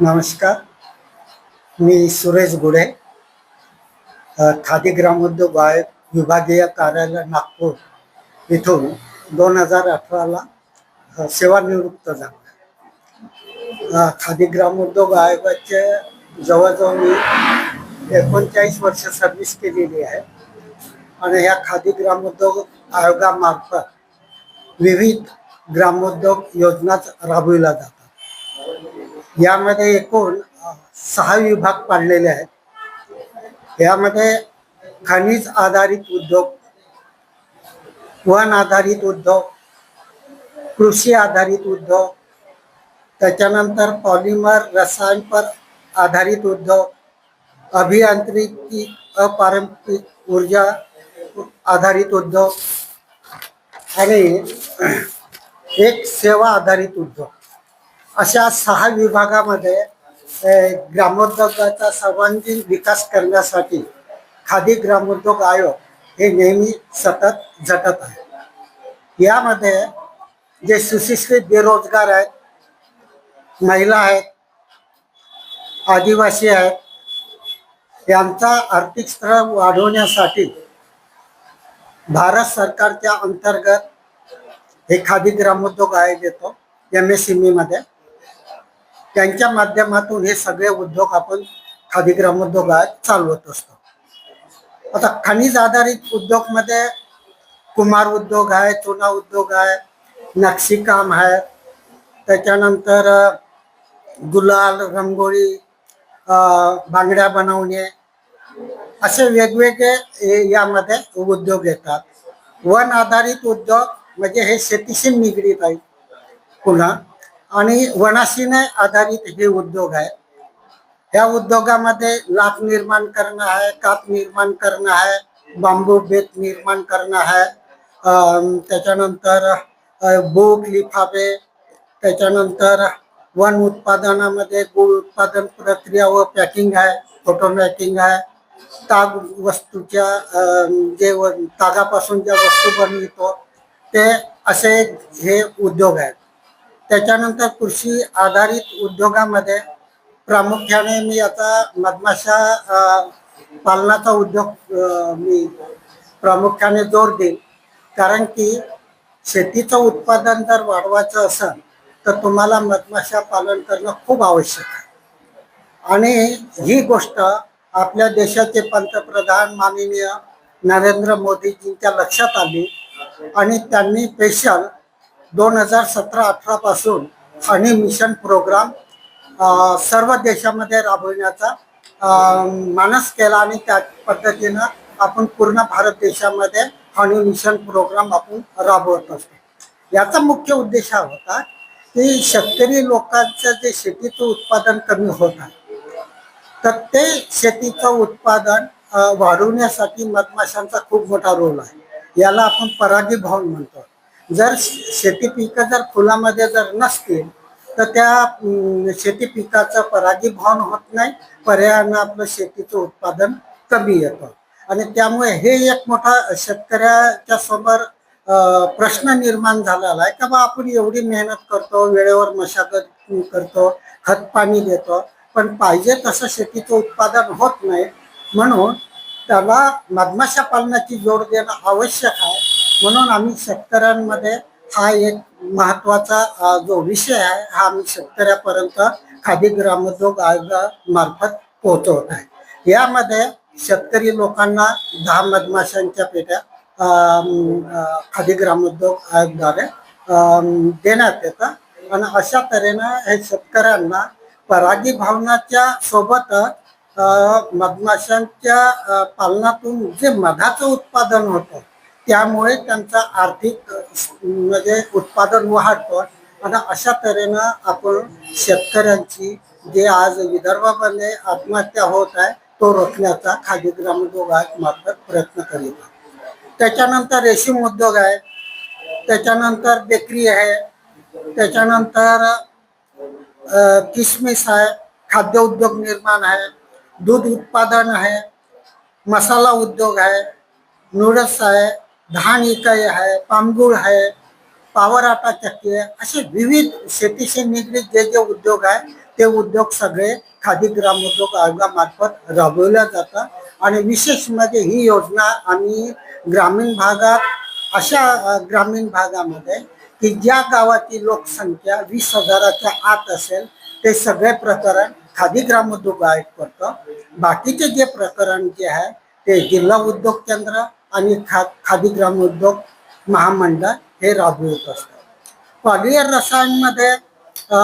नमस्कार. मी सुरेश गुडे खादी ग्रामोद्योग आयोग विभागीय कार्यालय नागपूर इथून दोन हजार अठराला सेवानिवृत्त झालो. खादी ग्रामोद्योग आयोगाचे जवळजवळ मी एकोणचाळीस वर्ष सर्व्हिस केलेली आहे. आणि ह्या खादी ग्रामोद्योग आयोगामार्फत विविध ग्रामोद्योग योजना राबविल्या जातात. यामध्ये एकूण सहा विभाग पाडलेले आहेत. यामध्ये खनिज आधारित उद्योग वन आधारित उद्योग कृषी आधारित उद्योग त्याच्यानंतर पॉलिमर रसायनपर आधारित उद्योग अभियांत्रिकी अपारंपरिक ऊर्जा आधारित उद्योग आणि एक सेवा आधारित उद्योग. अशा सहा विभागामध्ये ग्रामोद्योगाचा सर्वांगीण विकास करण्यासाठी खादी ग्रामोद्योग आयोग हे नेहमी सतत झटत आहे. यामध्ये जे सुशिक्षित बेरोजगार आहेत महिला आहेत आदिवासी आहेत यांचा आर्थिक स्तर वाढवण्यासाठी भारत सरकारच्या अंतर्गत हे खादी ग्रामोद्योग आयोग येतो एम एसमध्ये. त्यांच्या माध्यमातून हे सगळे उद्योग आपण खादी ग्रामोद्योगात चालवत असतो. आता खनिज आधारित उद्योगमध्ये कुमार उद्योग आहे चुना उद्योग आहे नक्षीकाम आहे. त्याच्यानंतर गुलाल रंगोळी बांगड्या बनवणे असे वेगवेगळे यामध्ये उद्योग येतात. वन आधारित उद्योग म्हणजे हे शेतीशी निगडीत आहे. पुन्हा आणि वनाशीने आधारित हे उद्योग आहे. या उद्योगामध्ये लाख निर्माण करणं आहे काप निर्माण करणं आहे बांबू बेत निर्माण करणं आहे. त्याच्यानंतर बोग बुक लिफाफे त्याच्यानंतर वन उत्पादनामध्ये गुळ उत्पादन प्रक्रिया व पॅकिंग आहे फोटो पॅकिंग आहे. ताग वस्तूच्या जे व- तागापासून ज्या वस्तू बनवितो ते असे हे उद्योग आहेत. त्याच्यानंतर कृषी आधारित उद्योगामध्ये प्रामुख्याने मी आता मधमाशा पालनाचा उद्योग मी प्रामुख्याने जोर देईन. कारण की शेतीचं उत्पादन जर वाढवायचं असेल तर तुम्हाला मधमाशा पालन करणं खूप आवश्यक आहे. आणि ही गोष्ट आपल्या देशाचे पंतप्रधान माननीय नरेंद्र मोदीजींच्या लक्षात आली आणि त्यांनी स्पेशल दोन हजार सतरा अठरा पासून हनी मिशन प्रोग्राम सर्व देशामध्ये राबविण्याचा मानस केला आणि त्या पद्धतीनं आपण पूर्ण भारत देशामध्ये हनी मिशन प्रोग्राम आपण राबवत असतो. याचा मुख्य उद्देश हा होता की शेतकरी लोकांचं जे शेतीचं उत्पादन कमी होत आहे तर ते शेतीचं उत्पादन वाढवण्यासाठी मधमाशांचा खूप मोठा रोल आहे. याला आपण परागीभवन म्हणतो. जर शेती पिकं जर फुलामध्ये जर नसतील तर त्या शेती पिकाचं परागीभवन होत नाही. पर्यायानं आपलं शेतीचं उत्पादन कमी येतं. आणि त्यामुळे हे एक मोठा शेतकऱ्याच्या समोर प्रश्न निर्माण झालेला आहे का बा आपण एवढी मेहनत करतो वेळेवर मशागत करतो खत पाणी देतो पण पाहिजे तसं शेतीचं उत्पादन होत नाही. म्हणून त्याला मधमाशा पालनाची जोड देणं आवश्यक आहे. म्हणून आम्ही शेतकऱ्यांमध्ये हा एक महत्त्वाचा जो विषय आहे हा आम्ही शेतकऱ्यापर्यंत खादी ग्रामोद्योग आयोगामार्फत पोहोचवत आहे. यामध्ये शेतकरी लोकांना दहा मधमाशांच्या पेट्या खादी ग्रामोद्योग आयोगद्वारे देण्यात येतात. आणि अशा तऱ्हेनं हे शेतकऱ्यांना परागीभवनाच्या सोबतच मधमाशांच्या पालनातून जे मधाचं उत्पादन होतं त्यामुळे त्यांचा आर्थिक म्हणजे उत्पादन वाढतं. आणि अशा तऱ्हेनं आपण शेतकऱ्यांची जे आज विदर्भामध्ये आत्महत्या होत आहे तो रोखण्याचा खादी ग्रामोद्योग आयोग मार्फत प्रयत्न करीत आहे. त्याच्यानंतर रेशीम उद्योग आहे त्याच्यानंतर बेकरी आहे त्याच्यानंतर किशमिस आहे खाद्य उद्योग निर्माण आहे दूध उत्पादन आहे मसाला उद्योग आहे नूडल्स आहे धान इकाई आहे पामगुळ आहे पावर आटा चक्की आहे असे विविध शेतीशी निगडीत जे जे उद्योग आहे ते उद्योग सगळे खादी ग्रामोद्योग आयोगामार्फत राबवल्या जातात आणि विशेष म्हणजे ही योजना आम्ही ग्रामीण भागात अशा ग्रामीण भागामध्ये की ज्या गावाची लोकसंख्या वीस हजाराच्या आत असेल ते सगळे प्रकरण खादी ग्रामोद्योग आयोग करतो. बाकीचे जे प्रकरण जे आहे ते जिल्हा उद्योग केंद्र आणि खा खादी ग्रामोद्योग महामंडळ हे राबवत असतात पॉलियर रसायनमध्ये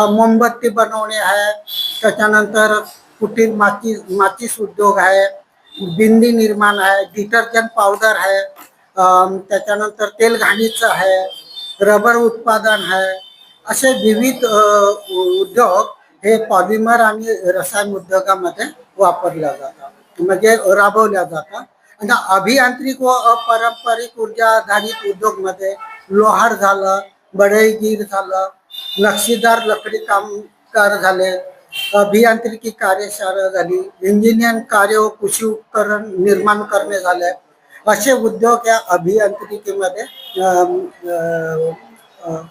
मोमबत्ती बनवणे आहे. त्याच्यानंतर कुटीर माची माचीस उद्योग आहे. बिंदी निर्माण आहे. डिटर्जंट पावडर आहे. त्याच्यानंतर तेल घाणीचं आहे. रबर उत्पादन आहे. असे विविध उद्योग हे पॉलिमर आणि रसायन उद्योगामध्ये वापरल्या जातात. म्हणजे राबवल्या जातात. म्हणजे अभियांत्रिक व अपारंपरिक ऊर्जा आधारित उद्योगमध्ये लोहार झालं बढईगीर झालं नक्षीदार लकडी कामगार झाले अभियांत्रिकी कार्यशाळा झाली इंजिनिअरिंग कार्य व कृषी उपकरण निर्माण करणे झाले. असे उद्योग या अभियांत्रिकीमध्ये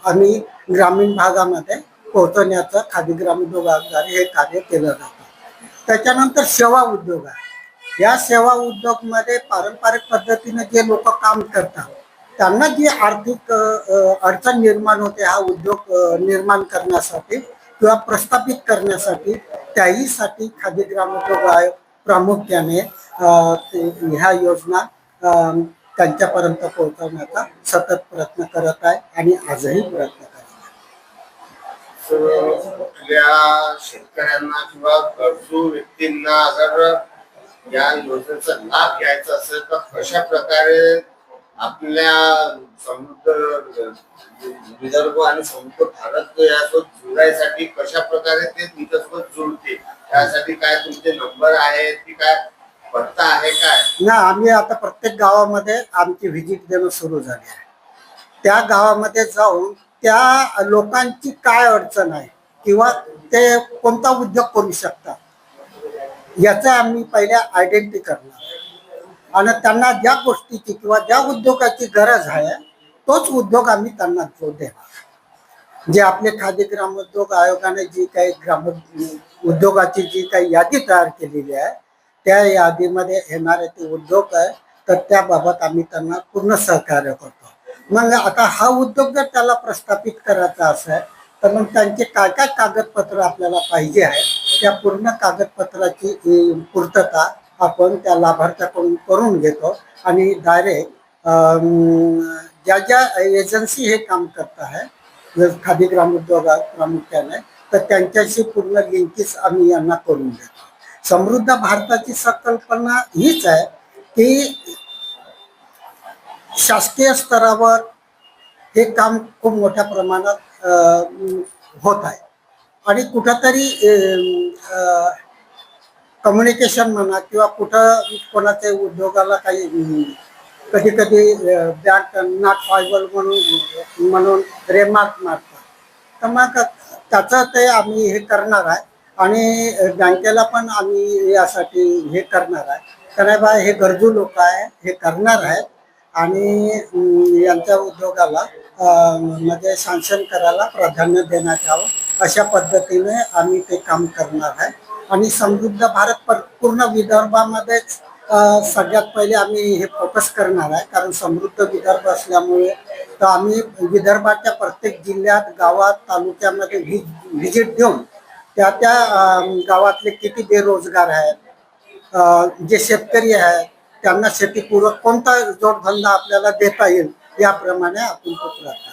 आम्ही ग्रामीण भागामध्ये पोहोचवण्याचं खादी ग्रामोद्योगाद्वारे हे कार्य केलं जातं. त्याच्यानंतर सेवा उद्योग आहे. या सेवा उद्योगमध्ये पारंपरिक पद्धतीने जे लोक काम करतात त्यांना जी आर्थिक अडचण निर्माण होते हा उद्योग निर्माण करण्यासाठी किंवा प्रस्थापित करण्यासाठी त्याहीसाठी खादी ग्रामोद्योग आयोग प्रामुख्याने ह्या योजना त्यांच्यापर्यंत पोहोचवण्याचा सतत प्रयत्न करत आहे आणि आजही प्रयत्न करत आहे. शेतकऱ्यांना किंवा गरजू व्यक्तींना जर या योजनेचा लाभ घ्यायचा असेल तर कशा प्रकारे आपल्या समृद्ध विदर्भ आणि समृद्ध भारत यासोबत जुळायसाठी कशा प्रकारे ते तुमच्यासोबत जुळते त्यासाठी काय तुमचे नंबर आहे की काय पत्ता आहे काय? ना आम्ही आता प्रत्येक गावामध्ये आमची व्हिजिट देणं सुरू झाली आहे. त्या गावामध्ये जाऊन त्या लोकांची काय अडचण आहे किंवा ते कोणता उद्योग करू शकतात? याचं आम्ही पहिल्या आयडेंटिटी करणार. आणि त्यांना ज्या गोष्टीची किंवा ज्या उद्योगाची गरज आहे तोच उद्योग आम्ही त्यांना जो देणार. जे आपले खादी ग्रामोद्योग आयोगाने जी काही ग्राम उद्योगाची जी काही यादी तयार केलेली आहे त्या यादीमध्ये येणारे ते उद्योग आहे तर त्याबाबत आम्ही त्यांना पूर्ण सहकार्य करतो. मग आता हा उद्योग जर त्याला प्रस्थापित करायचा असेल तर मग त्यांचे काय काय कागदपत्र आपल्याला पाहिजे आहे त्या पूर्ण कागदपत्राची पूर्तता आपण त्या लाभार्थ्याकडून करून घेतो आणि डायरेक्ट ज्या ज्या एजन्सी हे काम करत आहे खादी ग्रामोद्योगात प्रामुख्याने तर त्यांच्याशी पूर्ण लिंकेज आम्ही यांना करून देतो. समृद्ध भारताची संकल्पना हीच आहे की शासकीय स्तरावर हे काम खूप मोठ्या प्रमाणात होत आहे. आणि कुठंतरी कम्युनिकेशन म्हणा किंवा कुठं कोणाच्या उद्योगाला काही कधी कधी बॅट नॉट फायबल म्हणून म्हणून रेमार्क मारतात. तर मग त्याचं ते आम्ही हे करणार आहे आणि बँकेला पण आम्ही यासाठी हे करणार आहे. कारण बा हे गरजू लोक आहे हे करणार आहेत आणि यांच्या उद्योगाला म्हणजे सँक्शन करायला प्राधान्य देण्यात यावं. अशा पद्धतीने आम्ही ते काम करणार आहे. आणि समृद्ध भारत पर- पूर्ण विदर्भामध्येच सगळ्यात पहिले आम्ही हे फोकस करणार आहे. कारण समृद्ध विदर्भ असल्यामुळे तर आम्ही विदर्भाच्या प्रत्येक जिल्ह्यात गावात तालुक्यामध्ये व्हि व्हिजिट देऊन त्या त्या गावातले किती बेरोजगार आहेत जे शेतकरी आहेत त्यांना शेतीपूरक कोणता जोडधंदा आपल्याला देता येईल याप्रमाणे आपण तो प्रयत्न